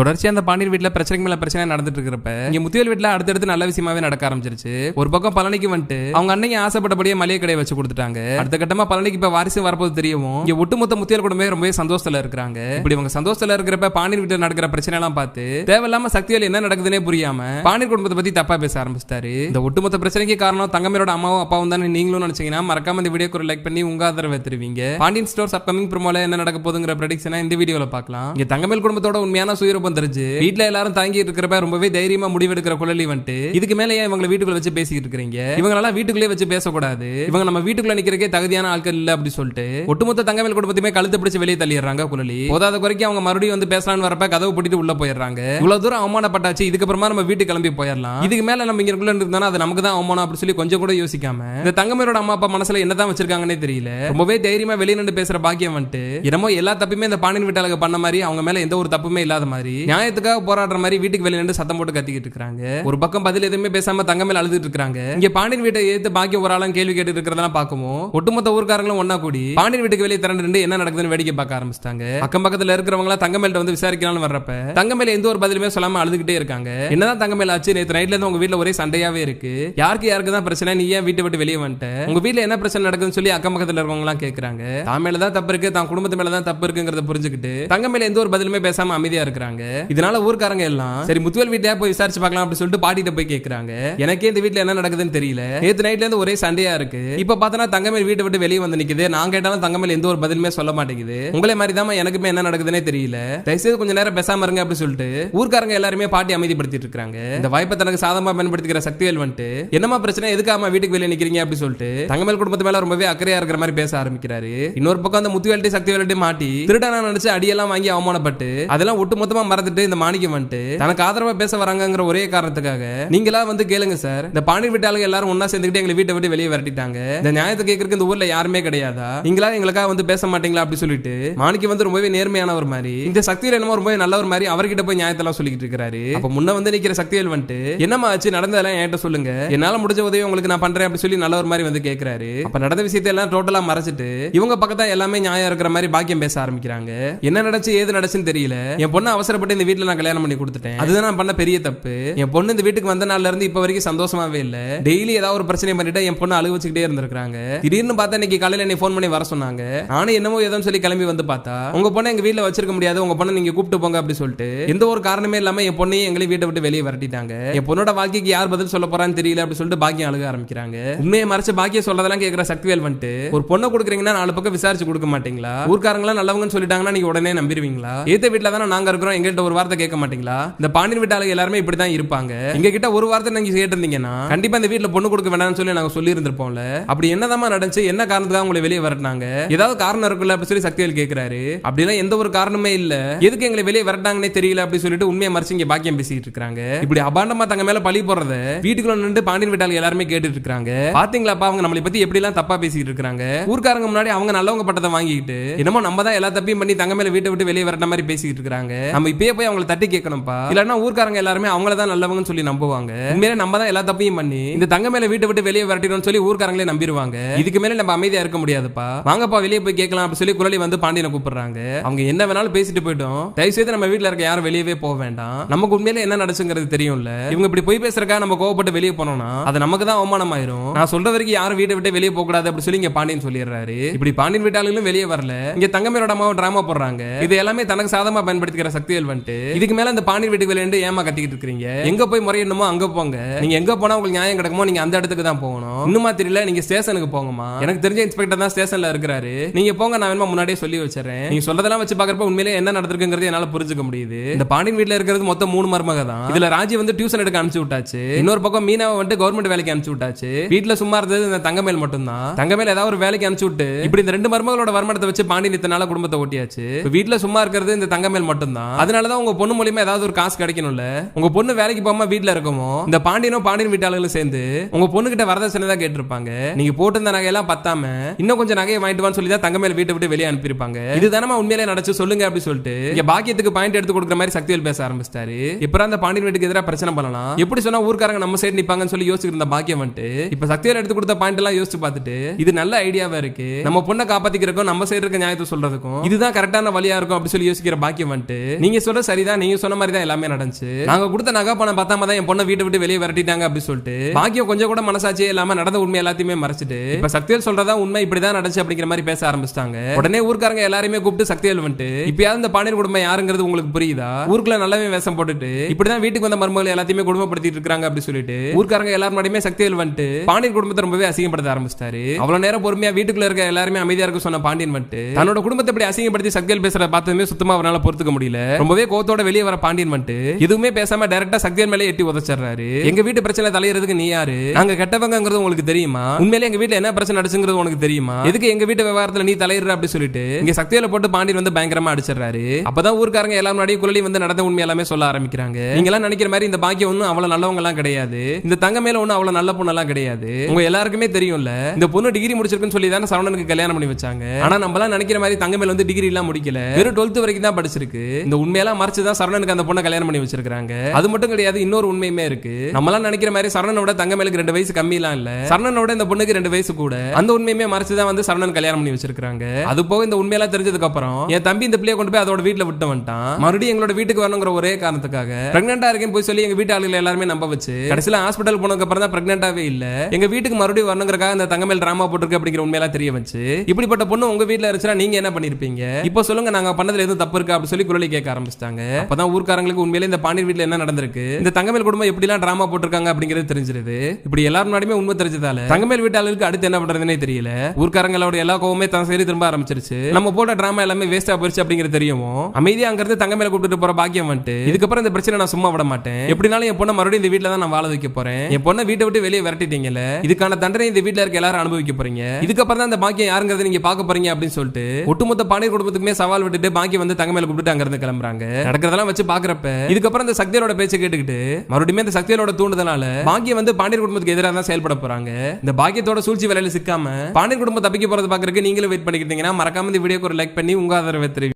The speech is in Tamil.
தொடர்ச்சியாக அந்த பாண்டியர் வீட்டில் பிரச்சனைக்கு மேலே பிரச்சனை நடந்துட்டு இருக்கிறப்ப இங்க முத்தியல் வீட்டில் அடுத்தடுத்து நல்ல விஷயமாவே நடக்க ஆரம்பிச்சிருச்சு. ஒரு பக்கம் பழனிக்கு வந்துட்டு அவங்க அன்னைக்கு ஆசைப்பட்டபடியே மளிகை கடையை வச்சு கொடுத்துட்டாங்க. அடுத்த கட்டமா பழனிக்கு இப்போ வாரிசு வரப்போது தெரியவும் இங்கே ஒட்டுமொத்த முத்தியல் குடும்பமே ரொம்பவே சந்தோஷத்துல இருக்கிறாங்க. இப்படி இவங்க சந்தோஷத்தில் இருக்கிறப்ப பாண்டியர் வீட்டில் நடக்கிற பிரச்சனை எல்லாம் பார்த்து தேவையில்லாம சக்தியால் என்ன நடக்குதுன்னே புரியாம பாண்டியர் குடும்பத்தை பத்தி தப்பா பேச ஆரம்பிச்சிட்டாரு. இந்த ஒட்டுமொத்த பிரச்சனைக்கு காரணம் தங்கமேரோட அம்மாவும் அப்பாவும் தானே நீங்களும் நினைச்சீங்கன்னா மறக்காம இந்த வீடியோ லைக் பண்ணி உங்க ஆதரவை தருவீங்க. பாண்டியன் ஸ்டோர்ஸ் அப்கமிங் ப்ரோமோல என்ன நடக்க போதுங்கிற ப்ரெடிக்ஷனை இந்த வீடியோல பார்க்கலாம். இங்க தங்கமேல் குடும்பத்தோட உண்மையான சுயரூபம் தெரிஞ்சு. வீட்டுல எல்லாரும் தாங்கி இருக்கிறப்ப ரொம்பவே தைரியமா முடிவெடுக்கிற குழலி வந்துட்டு இதுக்கு மேல ஏன் இவங்களை வீட்டுக்குள்ள வச்சு பேசிக்கிட்டு இருக்கிறீங்க? இவங்களெல்லாம் வீட்டுக்குள்ளே வச்சு பேசக்கூடாது. இவங்க நம்ம வீட்டுக்குள்ள நிக்கிறக்கே தகுதியான ஆட்கள் இல்ல அப்படி சொல்லிட்டு ஒட்டுமொத்த தங்கவேல் குடும்பத்தையுமே கழுத்து பிடிச்சு வெளியே தள்ளிடுறாங்க குழலி. போதாத குறைக்கு அவங்க மறுபடியும் வந்து பேசலாம்னு வரப்ப கதவு பூட்டிட்டு உள்ள போயிடுறாங்க. இவ்வளவு தூரம் அவமானப்பட்டாச்சு இதுக்கப்புறமா நம்ம வீட்டுக்கு கிளம்பி போயிடலாம். இதுக்கு மேல நம்ம இங்க இருந்தா அது நமக்கு தான் அவமானம் அப்படின்னு சொல்லி கொஞ்சம் கூட யோசிக்காம இந்த தங்கமேலோட அம்மா அப்பா மனசுல என்னதான் வச்சிருக்காங்கன்னே தெரியல. ரொம்பவே தைரியமா வெளியே நின்று பேசுற பாக்கியம் வந்துட்டு என்னமோ எல்லா தப்புமே இந்த பாண்டியன் வீட்டாளுக்கு பண்ண மாதிரி அவங்க மேல எந்த ஒரு தப்புமே இல்லாத மாதிரி. நியாயத்துக்காக போராடுற மாதிரி வீட்டுக்கு வெளியில நின்று சத்தம் போட்டு கத்திக்கிட்டு இருக்காங்க ஒரு பக்கம் பதில் எதுவுமே பேசாம தங்க மேல அழுதுட்டு இருக்காங்க இங்க பாண்டியன் வீட்டை ஏத்து பாக்கி ஒரு ஆளும் கேள்வி கேட்டு இருக்கிறதெல்லாம் பாக்குவோம் ஒட்டுமொத்த ஊர்க்காரங்களும் ஒன்னா கூடி பாண்டியன் வீட்டுக்கு வெளியே திரண்டு நின்று என்ன நடக்குதுன்னு வேடிக்கை பார்க்க ஆரம்பிச்சிட்டாங்க. அக்கம் பக்கத்துல இருக்கிறவங்க தங்க மேல வந்து விசாரிக்கலாம்னு வர்றப்ப தங்க மேல எந்த ஒரு பதிலுமே சொல்லாம அழுதுகிட்டே இருக்காங்க. என்னதான் தங்க மேல ஆச்சு? நேற்று நைட்ல இருந்து உங்க வீட்ல ஒரே சண்டையாவே இருக்கு. யாருக்கு யாருக்கு தான் பிரச்சனை? நீ ஏன் வீட்டை விட்டு வெளியே வந்துட்ட? உங்க வீட்டுல என்ன பிரச்சனை நடக்குதுன்னு சொல்லி அக்கம் பக்கத்துல இருக்கவங்க எல்லாம் கேக்குறாங்க. தான் மேல தான் தப்பு இருக்கு தான் குடும்பத்து மேல தான் தப்பு இருக்குங்கிறத புரிஞ்சுக்கிட்டு தங்க மேல எந்த ஒரு பதிலுமே பேசாம அமைதியா இருக்கிறாங்க. இதனால ஊர்க்காரங்க எல்லாம் சரி முத்துவேல் வீட்லயா போய் விசாரிச்சு பார்க்கலாம் அப்படின்னு சொல்லிட்டு பாட்டிட்ட போய் கேக்குறாங்க. எனக்கே இந்த வீட்ல என்ன நடக்குதுன்னு தெரியல. நேத்து நைட்ல இருந்து ஒரே சண்டையா இருக்கு. இப்ப பார்த்தனா தங்கமேல் வீட்டை விட்டு வெளியே வந்து நிக்குது. நான் கேட்டாலும் தங்கமேல் எந்த ஒரு பதிலுமே சொல்ல மாட்டேங்குது. உங்களே மாதிரி தான் எனக்குமே என்ன நடக்குதுன்னே தெரியல. தயவுசெய்து கொஞ்ச நேரம் பேசாம இருங்க அப்படின்னு சொல்லிட்டு ஊர்க்காரங்க எல்லாருமே பாட்டி அமைதிப்படுத்திட்டு இருக்காங்க. இந்த வாய்ப்பை தனக்கு சாதமா பயன்படுத்திக்கிற சக்திவேல் வந்துட்டு என்னமா பிரச்சனை? எதுக்காம வீட்டுக்கு வெளியே நிக்கிறீங்க அப்படின்னு சொல்லிட்டு தங்கமேல் குடும்பத்து மேல ரொம்பவே அக்கறையா இருக்கிற மாதிரி பேச ஆரம்பிக்கிறாரு. இன்னொரு பக்கம் அந்த முத்துவேல்ட்டி சக்திவேல்ட்டி மாட்டி திருடனா நினைச்சு அடியெல்லாம் வாங்கி அவமானப்பட்டு அதெல்லாம் ஒட்டு மொத்தமா மறந்துட்டு இந்த மாணிக்கம் வந்துட்டு தனக்கு ஆதரவா பேச வராங்கிற ஒரே காரணத்துக்காக நீங்களா வந்து கேளுங்க சார். இந்த பாண்டி வீட்டாளுங்க எல்லாரும் ஒன்னா சேர்ந்துக்கிட்டு எங்களை வீட்டை விட்டு வெளியே விரட்டிட்டாங்க. இந்த நியாயத்தை கேட்கறதுக்கு இந்த ஊர்ல யாருமே கிடையாதா? நீங்களா எங்களுக்காக வந்து பேச மாட்டீங்களா அப்படி சொல்லிட்டு மாணிக்கம் வந்து ரொம்பவே நேர்மையான ஒரு மாதிரி இந்த சக்தியில் என்னமோ ரொம்பவே நல்லவர் ஒரு மாதிரி அவர்கிட்ட போய் நியாயத்தெல்லாம் சொல்லிக்கிட்டு இருக்காரு. அப்ப முன்ன வந்து நிக்கிற சக்திவேல் வந்துட்டு என்னமா ஆச்சு? நடந்ததெல்லாம் என்கிட்ட சொல்லுங்க. என்னால முடிஞ்ச உதவி உங்களுக்கு நான் பண்றேன் அப்படி சொல்லி நல்ல ஒரு மாதிரி வந்து கேட்கிறாரு. அப்ப நடந்த விஷயத்தை எல்லாம் டோட்டலா மறைச்சிட்டு இவங்க பக்கத்தா எல்லாமே நியாயம் இருக்கிற மாதிரி பாக்கியம் பேச ஆரம்பிக்கிறாங்க. என்ன நடச்சு ஏது நடச்சுன்னு தெரியல. என் பொண்ணு அவசரப்பட்டு இந்த வீட்டுல நான் கல்யாணம் பண்ணி கொடுத்துட்டேன். அதுதான் நான் பண்ண பெரிய தப்பு. என் பொண்ணு இந்த வீட்டுக்கு வந்த நாள்ல இருந்து இப்ப வரைக்கும் சந்தோஷமாவே இல்ல. டெய்லி ஏதாவது ஒரு பிரச்சனை பண்ணிட்டு என் பொண்ணு அழுக வச்சுக்கிட்டே இருந்திருக்காங்க திடீர்னு பார்த்தா இன்னைக்கு காலையில என்னை ஃபோன் பண்ணி வர சொன்னாங்க. நானும் என்னமோ ஏதோன்னு சொல்லி கிளம்பி வந்து பார்த்தா உங்க பொண்ணை எங்க வீட்டுல வச்சிருக்க முடியாது. உங்க பொண்ணை நீங்க கூப்பிட்டு போங்க அப்படி சொல்லிட்டு எந்த ஒரு காரணமே இல்லாம என் பொண்ணையும் எங்களையும் வீட்டை விட்டு வெளியே வரட்டிட்டாங்க. என் பொண்ணோட வாழ்க்கைக்கு யார் பதில் சொல்ல போறான்னு தெரியல அப்படி சொல்லிட்டு பாக்கியம் அழுக ஆரம்பிக்கிறாங்க. உண்மையை மறைச்சு பாக்கியம் சொல்றதெல்லாம் கேட்கிற சக்திவேல் வந்துட்டு ஒரு பொண்ணை கொடுக்குறீங்கன்னா நாலு பக்கம் விசாரிச்சு கொடுக்க மாட்டீங்களா? ஊர்க்காரங்களா நல்லவங்கன்னு சொல்லிட்டாங்கன்னா நீங்க உடனே நம்பிடுவீங்களா? ஏத்த வீட்டுல தானே நாங்க இருக்கிறோம். எங்கள்கிட்ட ஒரு வார்த்தை கேட்க மாட்டீங்களா? இந்த பாண்டியன் வீட்டாளர்கள் எல்லாருமே இப்படி தான் இருப்பாங்க. எங்க கிட்ட ஒரு வார்த்தை நீங்க கேட்டிருந்தீங்கன்னா கண்டிப்பா இந்த வீட்டுல பொண்ணு கொடுக்க வேண்டாம்னு சொல்லி நாங்க சொல்லி இருந்திருப்போம்ல அப்படி என்னதாம்மா நடந்துச்சு? என்ன காரணத்துக்காக உங்களை வெளியே வரட்டினாங்க? ஏதாவது காரணம் இருக்குல்ல அப்படி சொல்லி சக்திவேல் கேட்கிறாரு அப்படிலாம் எந்த ஒரு காரணமே இல்ல. எதுக்கு எங்களை வெளியே வரட்டாங்கன்னே தெரியல அப்படி சொல்லிட்டு உண்மையை மறைச்சு இங்க பாக்கியம் பேசிட்டு இருக்காங்க. இப்படி அபாண்டமா தங்க மேல பழி போடுறத வீட்டுக்குள்ள நின்று பாண்டியன் வீட்டாளர்கள் எல்லாருமே கேட்டுட்டு இருக்காங்க. பாத்தீங்களாப்பா அவங்க நம்மளை பத்தி எப்படி எல்லாம் தப்பா பேசிட்டு இருக்காங்க? ஊர்க்காரங்க முன்னாடி அவங்க நல்லவங்க பட்டத்தை வாங்கிட்டு என்னமோ நம்ம தான் எல்லா தப்பையும் பண்ணி தங்க மேல வீட்டை விட்டு வெளியே வரட்ட மாதிரி பேசிட்டு இருக்காங்க. நம்ம இப்பயே போய் அவங்களை தட்டி கேட்கணும்ப்பா. இல்லன்னா ஊர்க்காரங்க எல்லாருமே அவங்கள தான் நல்லவங்கன்னு சொல்லி நம்புவாங்க. உண்மையிலே நம்ம தான் எல்லா தப்பையும் பண்ணி இந்த தங்க மேல வீட்டை விட்டு வெளியே வரட்டிடணும்னு சொல்லி ஊர்க்காரங்களே நம்பிடுவாங்க. இதுக்கு மேல நம்ம அமைதியா இருக்க முடியாதுப்பா. வாங்கப்பா வெளியே போய் கேட்கலாம் அப்படின்னு சொல்லி குரலி வந்து பாண்டியனை கூப்பிடுறாங்க. அவங்க என்ன வேணாலும் பேசிட்டு போயிட்டோம். தயவு செய்து நம்ம வீட்டுல இருக்க யாரும் வெளியவே போக வேண்டாம். நமக்கு உண்மையில என்ன நடச்சுங்கிறது தெரியும்ல. இவங்க இப்படி போய் பேசுறக்கா நம்ம கோவப்பட்டு வெளியே போனோம்னா அது நமக்கு தான் அவமானம் ஆயிரும் நான் சொல்ற வரைக்கும் யாரும் வீட்டை விட்டு வெளியே போக கூடாது அப்படி சொல்லி இங்க பாண்டியன் சொல்லிடுறாரு. இப்படி பாண்டியன் வீட்டாளர்களும் வெளியே வரல. இங்க தங்கமேரோட அம்மாவும் டிராமா போடுறாங்க. இது எல்லாமே தனக்கு சாதமா பயன்படுத்திக்கிற சக்திகள் வந்துட்டு இதுக்கு மேல இந்த பாண்டியன் வீட்டுக்கு வெளியே ஏமா கத்திக்கிட்டு இருக்கீங்க எங்க போய் முறையிடணுமோ அங்க போங்க. நீங்க எங்க போனா உங்களுக்கு நியாயம் கிடைக்குமோ நீங்க அந்த இடத்துக்கு தான் போகணும். இன்னுமா தெரியல நீங்க ஸ்டேஷனுக்கு போங்கம்மா. எனக்கு தெரிஞ்ச இன்ஸ்பெக்டர் தான் ஸ்டேஷன்ல இருக்கிறாரு. நீங்க போங்க நான் வேணுமா முன்னாடியே சொல்லி வச்சிடறேன். நீங்க சொல்றதெல்லாம் வச்சு பாக்குறப்ப உண்மையிலே என்ன நடந்திருக்குங்கிறது என்னால புரிஞ்சுக்க முடியுது. இந்த பாண்டியன் வீட்டுல இருக்கிறது மொத்தம் மூணு மருமக தான். இதுல ராஜி வந்து டியூஷன் எடுக்க அனுப்பிச்சு விட்டாச்சு. இன்னொரு பக்கம் மீனாவை வந்து கவர்மெண்ட் வேலைக்கு அனுப்பிச்சு விட்டாச்சு. வீட்டுல சும்மா இருந்தது இந்த தங்கமேல் மட்டும் தான் தங்கமேல் ஏதாவது ஒரு வேலைக்கு அனுப்பிச்சு விட்டு இப்படி இந்த ரெண்டு மருமகளோட வருமானத்தை வச்சு பாண்டியன் இத்தனால குடும்பத்தை ஓட்டியாச்சு. வீட்டுல சும்மா இருக்கிறது இந்த தங்கமேல் மட்டும்தான். தான் உங்க பொண்ணு மூலியமா ஏதாவது ஒரு காசு கிடைக்கணும்ல? உங்க பொண்ணு வேலைக்கு போகாம வீட்டுல இருக்கமோ? இந்த பாண்டியனும் பாண்டியன் வீட்டாளர்களும் சேர்ந்து உங்க பொண்ணு கிட்ட வரதட்சணை தான் கேட்டிருப்பாங்க. நீங்க போட்டு இந்த நகையெல்லாம் பத்தாம இன்னும் கொஞ்சம் நகையை வாங்கிட்டு வான்னு சொல்லி தான் தங்கமேல் வீட்டை விட்டு வெளியே அனுப்பியிருப்பாங்க. இதுதானமா உண்மையிலே நடச்சு சொல்லுங்க அப்படி சொல்லிட்டு இங்க பாக்கியத்துக்கு பாயிண்ட் எடுத்து கொடுக்குற மாதிரி சக்திவேல் பேச ஆரம்பிச்சிட்டாரு. இப்ப அந்த பாண்டியன் வீட்டுக்கு எதிராக பிரச்சனை பண்ணலாம்? எப்படி சொன்னா ஊர்க்காரங்க நம்ம சைடு நிப்பாங்கன்னு சொல்லி யோசிக்கிற இருந்த பாக்கியம் வந்துட்டு இப்ப சக்திவேல் எடுத்து கொடுத்த பாயிண்ட் எல்லாம் யோசிச்சு பார்த்துட்டு இது நல்ல ஐடியாவா இருக்கு? நம்ம பொண்ணை காப்பாத்திக்கிறக்கும் நம்ம சைடு இருக்க நியாயத்தை சொல்றதுக்கும் இதுதான் கரெக்டான வழியா இருக்கும் அப்படின்னு சொல்லி யோசிக்கிற பாக்கியம் வந்துட்டு நீங்க நீங்கள் சொல்கிற சரிதான் நீங்க சொன்ன மாதிரி தான் எல்லாமே நடந்துச்சு. நாங்கள் கொடுத்த நகை பணம் பார்த்தாம தான் என் பொண்ணை வீட்டை விட்டு வெளியே விரட்டிட்டாங்க அப்படின்னு சொல்லிட்டு பாக்கியம் கொஞ்சம் கூட மனசாட்சியே இல்லாம நடந்த உண்மை எல்லாத்தையுமே மறைச்சிட்டு இப்போ சக்திவேல் சொல்றதா உண்மை இப்படி தான் நடந்துச்சு அப்படிங்கிற மாதிரி பேச ஆரம்பிச்சிட்டாங்க. உடனே ஊருக்காரங்க எல்லாருமே கூப்பிட்டு சக்திவேல் வந்துட்டு இப்பயாவது இந்த பாண்டியன் குடும்பம் யாருங்கிறது உங்களுக்கு புரியுதா? ஊருக்குள்ள நல்லாவே வேஷம் போட்டுட்டு இப்படிதான் வீட்டுக்கு வந்த மருமகள் எல்லாத்தையுமே குடும்பப்படுத்திட்டு இருக்காங்க அப்படி சொல்லிட்டு ஊர்க்காரங்க எல்லாரும் முன்னாடியுமே சக்திவேல் வந்துட்டு பாண்டியன் குடும்பத்தை ரொம்பவே அசிங்கப்படுத்த ஆரம்பிச்சிட்டாரு. அவ்வளவு நேரம் பொறுமையா வீட்டுக்குள்ள இருக்க எல்லாருமே அமைதியா இருக்க சொன்ன பாண்டியன் வந்துட்டு தன்னோட குடும்பத்தை இப்படி அசிங்கப்படுத்தி சக்திவேல் பேசுறத பார்த்ததுமே சுத்தமா அவரால் பொறுத்துக்க முடியல. ரொம்பவே கோத்தோட வெளியே வர பாண்டியன் வந்துட்டு எதுவுமே பேசாம டைரக்டா சக்தியன் மேலே எட்டி உதச்சிடுறாரு. எங்க வீட்டு பிரச்சனை தலையிறதுக்கு நீ யாரு? நாங்க கெட்டவங்கிறது உங்களுக்கு தெரியுமா? உண்மையிலே எங்க வீட்டுல என்ன பிரச்சனை அடிச்சுங்கிறது உனக்கு தெரியுமா? எதுக்கு எங்க வீட்டு விவகாரத்துல நீ தலையிடுற அப்படி சொல்லிட்டு இங்க சக்தியில போட்டு பாண்டியன் வந்து பயங்கரமா அடிச்சிடுறாரு. அப்பதான் ஊர்க்காரங்க எல்லாம் முன்னாடி குழலி வந்து நடந்த உண்மை எல்லாமே சொல்ல ஆரம்பிக்கிறாங்க. நீங்க எல்லாம் நினைக்கிற மாதிரி இந்த பாக்கியம் ஒன்றும் அவ்வளவு நல்லவங்க எல்லாம் கிடையாது. இந்த தங்க மேல ஒன்றும் அவ்வளவு நல்ல பொண்ணு எல்லாம் கிடையாது. உங்க எல்லாருக்குமே தெரியும்ல இந்த பொண்ணு டிகிரி முடிச்சிருக்குன்னு சொல்லி தானே சரவணனுக்கு கல்யாணம் பண்ணி வச்சாங்க. ஆனா நம்ம எல்லாம் நினைக்கிற மாதிரி தங்க மேல வந்து டிகிரி எல்லாம் முடிக்கல. வெறும் டுவெல்த் வரைக்கும் தான் படிச்சிருக்கு. இந்த உண்மை உண்மையெல்லாம் மறைச்சு தான் சரவணனுக்கு அந்த பொண்ணை கல்யாணம் பண்ணி வச்சிருக்காங்க அது மட்டும் கிடையாது இன்னொரு உண்மையுமே இருக்கு. நம்மளாம் நினைக்கிற மாதிரி சரவணனோட தங்க மேலுக்கு ரெண்டு வயசு கம்மி எல்லாம் இல்ல சரவணனோட இந்த பொண்ணுக்கு ரெண்டு வயசு கூட. அந்த உண்மையுமே மறைச்சு தான் வந்து சரவணன் கல்யாணம் பண்ணி வச்சிருக்காங்க அது போக இந்த உண்மையெல்லாம் தெரிஞ்சதுக்கு அப்புறம் என் தம்பி இந்த பிள்ளைய கொண்டு போய் அதோட வீட்டுல விட்டு வந்துட்டான். மறுபடியும் எங்களோட வீட்டுக்கு வரணுங்கிற ஒரே காரணத்துக்காக பிரெக்னெண்டா இருக்கேன்னு போய் சொல்லி எங்க வீட்டு ஆளுகளை எல்லாருமே நம்ப வச்சு கடைசியில ஹாஸ்பிட்டல் போனதுக்கு அப்புறம் தான் பிரெக்னெண்டாவே இல்ல. எங்க வீட்டுக்கு மறுபடியும் வரணுங்கிறக்காக அந்த தங்கமேல் டிராமா போட்டிருக்கு அப்படிங்கிற உண்மையெல்லாம் தெரிய வச்சு இப்படிப்பட்ட பொண்ணு உங்க வீட்டுல இருந்துச்சுன்னா நீங்க என்ன பண்ணிருப்பீங்க? இப்போ சொல்லுங்க நாங்க பண்ணதுல எதுவும் தப்பு இருக்கா அப்படி சொல்லி குரலி கேட்க ஆரம்பிச்சிட்டாங்க. அப்பதான் ஊர்க்காரங்களுக்கு உண்மையிலே இந்த பாண்டியர் வீட்டுல என்ன நடந்திருக்கு? இந்த தங்கமேல் குடும்பம் எப்படி எல்லாம் டிராமா போட்டிருக்காங்க அப்படிங்கிறது தெரிஞ்சிருது. இப்படி எல்லாரும் முன்னாடியுமே உண்மை தெரிஞ்சதால தங்கமேல் வீட்டாளருக்கு அடுத்து என்ன பண்றதுன்னே தெரியல. ஊர்க்காரங்களோட எல்லா கோவமே தான் சரி திரும்ப ஆரம்பிச்சிருச்சு. நம்ம போட்ட டிராமா எல்லாமே வேஸ்டா போயிருச்சு அப்படிங்கிறது தெரியும்? அமைதியா அங்க இருந்து தங்கமேல கூப்பிட்டு போற பாக்கியம் வந்துட்டு இதுக்கப்புறம் இந்த பிரச்சனை நான் சும்மா விட மாட்டேன். எப்படினாலும் என் பொண்ணை மறுபடியும் இந்த வீட்டுல தான் நான் வாழ வைக்க போறேன். என் பொண்ணை வீட்டை விட்டு வெளியே விரட்டிட்டீங்கல்ல இதுக்கான தண்டனை இந்த வீட்டுல இருக்க எல்லாரும் அனுபவிக்க போறீங்க. இதுக்கப்புறம் தான் இந்த பாக்கியம் யாருங்கிறத நீங்க பாக்க போறீங்க அப்படின்னு சொல்லிட்டு ஒட்டுமொத்த பாண்டியர் குடும்பத்துக்குமே சவால் விட்டுட்டு பாக்கியம் வந்து தங்கமேல கூப்பிட்டு அங்க இருந்து கிளம்புறாங்க. நடக்கிறதெல்லாம் வச்சு பாக்குறப்ப இதுக்கப்புறம் இந்த சக்தியோட பேச்சை கேட்டுக்கிட்டு மறுபடியும் இந்த சக்தியோட தூண்டுதலால பாக்கியம் வந்து பாண்டியர் குடும்பத்துக்கு எதிராக தான் செயல்பட போறாங்க. இந்த பாக்கியத்தோட சூழ்ச்சி வேலையில சிக்காம பாண்டியர் குடும்பம் தப்பிக்க போறது பாக்குறதுக்கு நீங்களும் வெயிட் பண்ணிக்கிட்டீங்கன்னா மறக்காம இந்த வீடியோக்கு ஒரு லைக் பண்ணி உங்க ஆதரவை தெரிவி